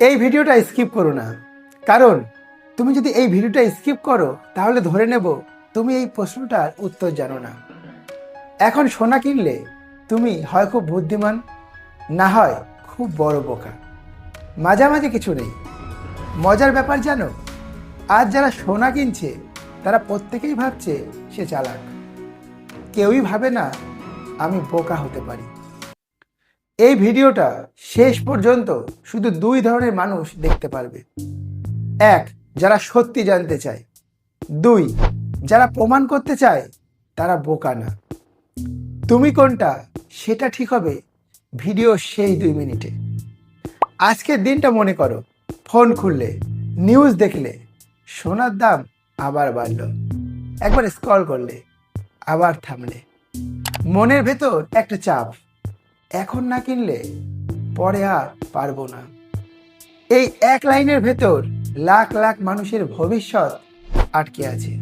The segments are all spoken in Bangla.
এই ভিডিওটা স্কিপ করো না। কারণ তুমি যদি এই ভিডিওটা স্কিপ করো, তাহলে ধরে নেব তুমি এই প্রশ্নটার উত্তর জানো না। এখন সোনা কিনলে তুমি হয় খুব বুদ্ধিমান, না হয় খুব বড় বোকা। মাঝামাঝি কিছু নেই। মজার ব্যাপার জানো, আজ যারা সোনা কিনছে, তারা প্রত্যেকেই ভাবছে সে চালাক। কেউই ভাবে না আমি বোকা হতে পারি। এই ভিডিওটা শেষ পর্যন্ত শুধু দুই ধরনের মানুষ দেখতে পারবে। এক, যারা সত্যি জানতে চায়। দুই, যারা প্রমাণ করতে চায়, তারা বোকা না। তুমি কোনটা, সেটা ঠিক হবে ভিডিও সেই দুই মিনিটে। আজকের দিনটা মনে করো, ফোন খুললে নিউজ দেখলে, সোনার দাম আবার বাড়লো। একবার স্ক্রল করলে, আবার থামলে। মনের ভেতর একটা চাপ। এখন না কিনলে পরে আর পারব না। এই এক লাইনের ভেতর লাখ লাখ মানুষের ভবিষ্যৎ আটকে আছে।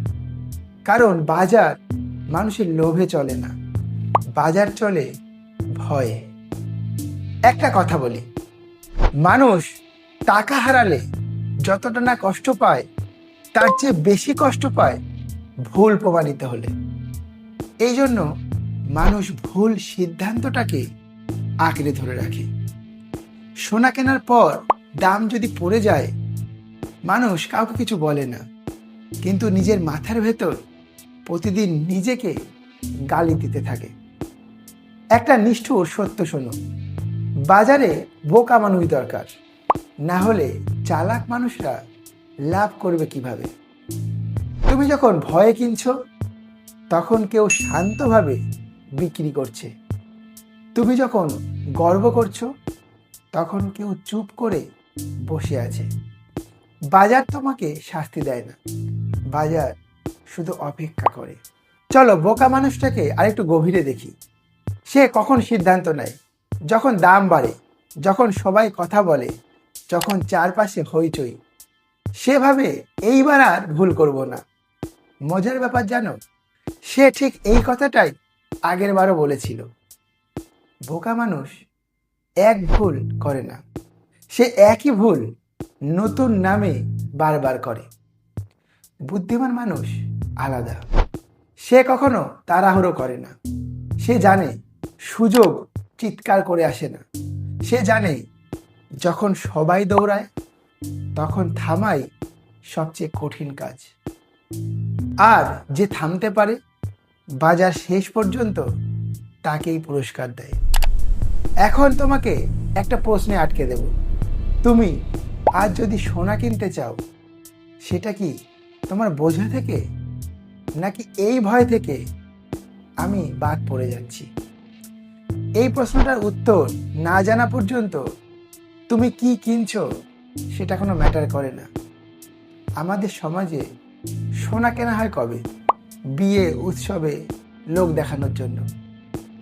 কারণ বাজার মানুষের লোভে চলে না, বাজার চলে ভয়ে। একটা কথা বলি, মানুষ টাকা হারালে যতটা না কষ্ট পায়, তার চেয়ে বেশি কষ্ট পায় ভুল প্রমাণিত হলে। এই জন্য মানুষ ভুল সিদ্ধান্তটাকে আঁকড়ে ধরে রাখে। সোনা কেনার পর দাম যদি পড়ে যায়, মানুষ কাউকে কিছু বলে না। কিন্তু নিজের মাথার ভেতর প্রতিদিন নিজেকে গালি দিতে থাকে। একটা নিষ্ঠুর সত্য শোনো, বাজারে বোকা মানুষ দরকার। না হলে চালাক মানুষরা লাভ করবে কীভাবে? তুমি যখন ভয়ে কিনছো, তখন কেউ শান্তভাবে বিক্রি করছে। তুমি যখন গর্ব করছ, তখন কেউ চুপ করে বসে আছে। বাজার তোমাকে শাস্তি দেয় না। বাজার শুধু অপেক্ষা করে। চলো, বোকা মানুষটাকে আরেকটু গভীরে দেখি। সে কখন সিদ্ধান্ত নেয়? যখন দাম বাড়ে, যখন সবাই কথা বলে, যখন চারপাশে হইচই। সেভাবে এইবার আর ভুল করব না। মজার ব্যাপার জানো, সে ঠিক এই কথাটাই আগের বারও বলেছিল। বোকা মানুষ এক ভুল করে না। সে একই ভুল নতুন নামে বারবার করে। বুদ্ধিমান মানুষ আলাদা। সে কখনো তাড়াহুড়ো করে না। সে জানে সুযোগ চিৎকার করে আসে না। সে জানে যখন সবাই দৌড়ায়, তখন থামাই সবচেয়ে কঠিন কাজ। আর যে থামতে পারে, বাজার শেষ পর্যন্ত তাকেই পুরস্কার দেয়। এখন তোমাকে একটা প্রশ্নে আটকে দেব। তুমি আজ যদি সোনা কিনতে চাও, সেটা কি তোমার বোঝা থেকে? নাকি এই ভয় থেকে আমি বাদ পড়ে যাচ্ছি? এই প্রশ্নটার উত্তর না জানা পর্যন্ত তুমি কি কিনছো, সেটা কোনো ম্যাটার করে না। আমাদের সমাজে সোনা কেনা হয় কবে? বিয়ে, উৎসবে, লোক দেখানোর জন্য।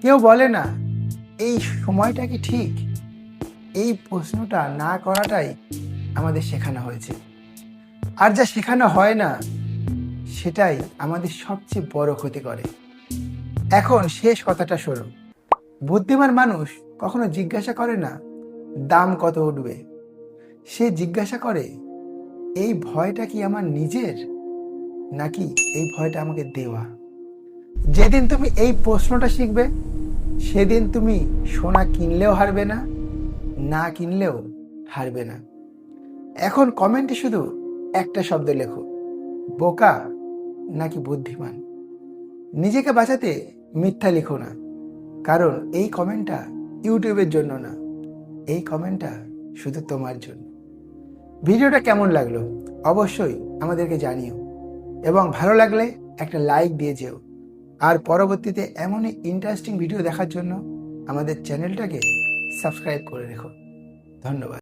কেউ বলে না এই সময়টা কি ঠিক? এই প্রশ্নটা না করাটাই আমাদের শেখানো হয়েছে। আর যা শেখানো হয় না, সেটাই আমাদের সবচেয়ে বড় ক্ষতি করে। এখন শেষ কথাটা শোনো বুদ্ধিমান মানুষ কখনো জিজ্ঞাসা করে না, দাম কত উঠবে? সে জিজ্ঞাসা করে, এই ভয়টা কি আমার নিজের? নাকি এই ভয়টা আমাকে দেওয়া? যেদিন তুমি এই প্রশ্নটা শিখবে সেদিন তুমি সোনা কিনলেও হারবে না না কিনলেও হারবে না। এখন কমেন্টে শুধু একটা শব্দ লেখো, বোকা নাকি বুদ্ধিমান? নিজেকে বাঁচাতে মিথ্যা লিখো না, কারণ এই কমেন্টটা ইউটিউবের জন্য না, এই কমেন্টটা শুধু তোমার জন্য। ভিডিওটা কেমন লাগল? অবশ্যই আমাদেরকে জানিও, এবং ভালো লাগলে একটা লাইক দিয়ে যেও। আর পরবর্তীতে এমনই ইন্টারেস্টিং ভিডিও দেখার জন্য আমাদের চ্যানেলটাকে সাবস্ক্রাইব করে রেখো। ধন্যবাদ।